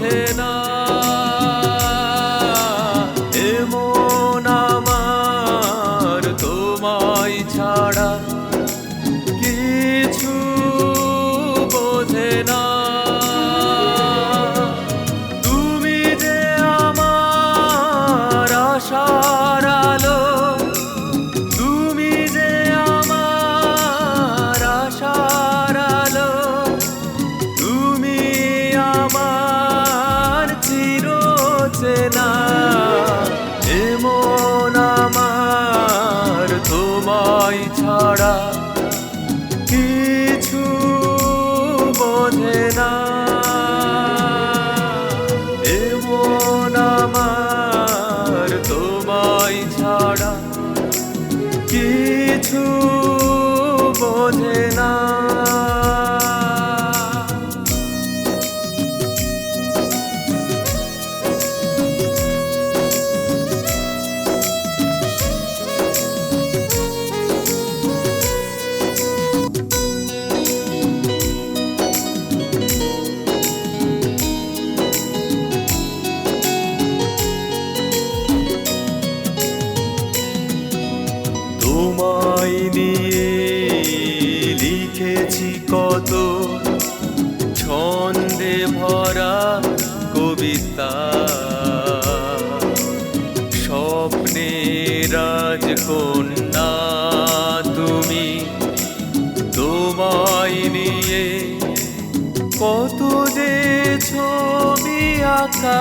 বোঝে না স্বপ্নে রাজকন্যা তুমি, তোমায় নিয়ে কত যে ছবি আঁকা।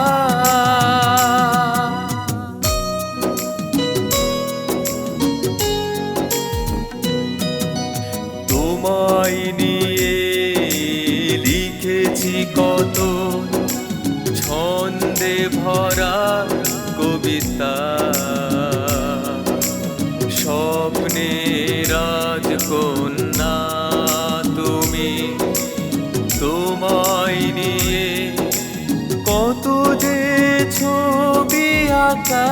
তোমায় নিয়ে লিখেছি কত ছন্দে ভরা কবিতা। স্বপ্নে রাজকন্যা তুমি তোমায় নিয়ে কত যে ছবি আঁকা।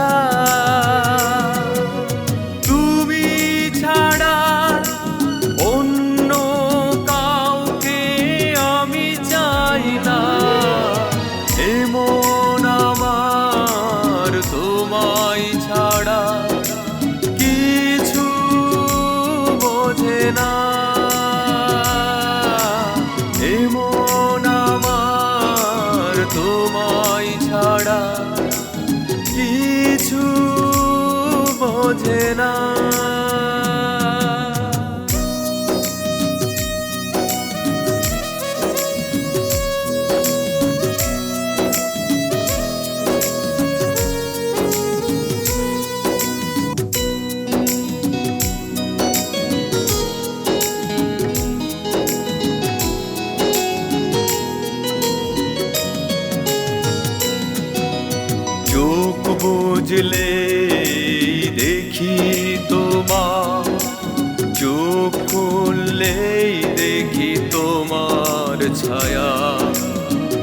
তোমায় ছাড়া কিছু বোঝে না। এমন আমার তোমায় ছাড়া কিছু বোঝে না। খুললেই দেখি তোমার ছায়া।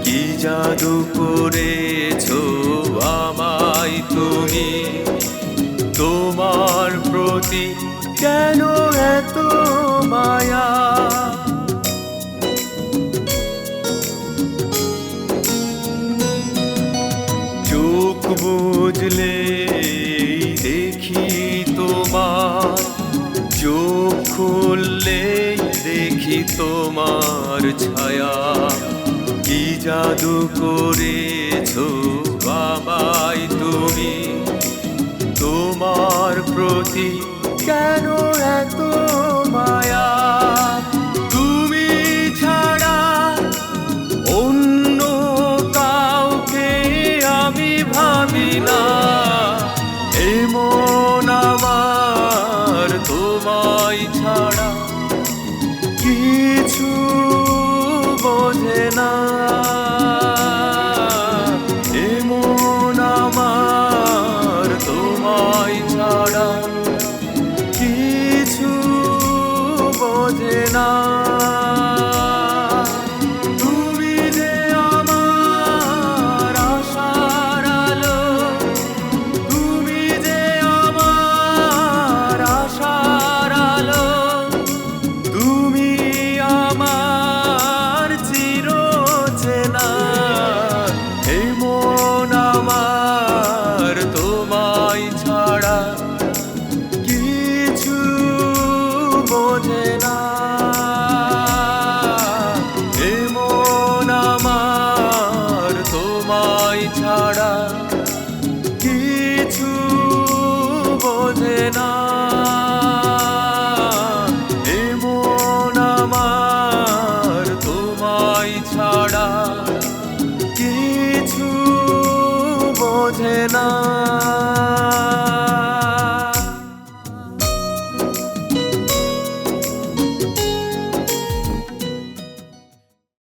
কি জাদু করেছ আমায় তুমি? তোমার প্রতি কেন এত মায়া? তোমার ছায়া কি জাদু করেছ বাবাই তুমি? তোমার প্রতি কেন এত না। তুমি যে আমার আশার তুমি যে আমার আশার তুমি আমার চির চেনা এই ছাড়া কিছু বোঝে বোঝে না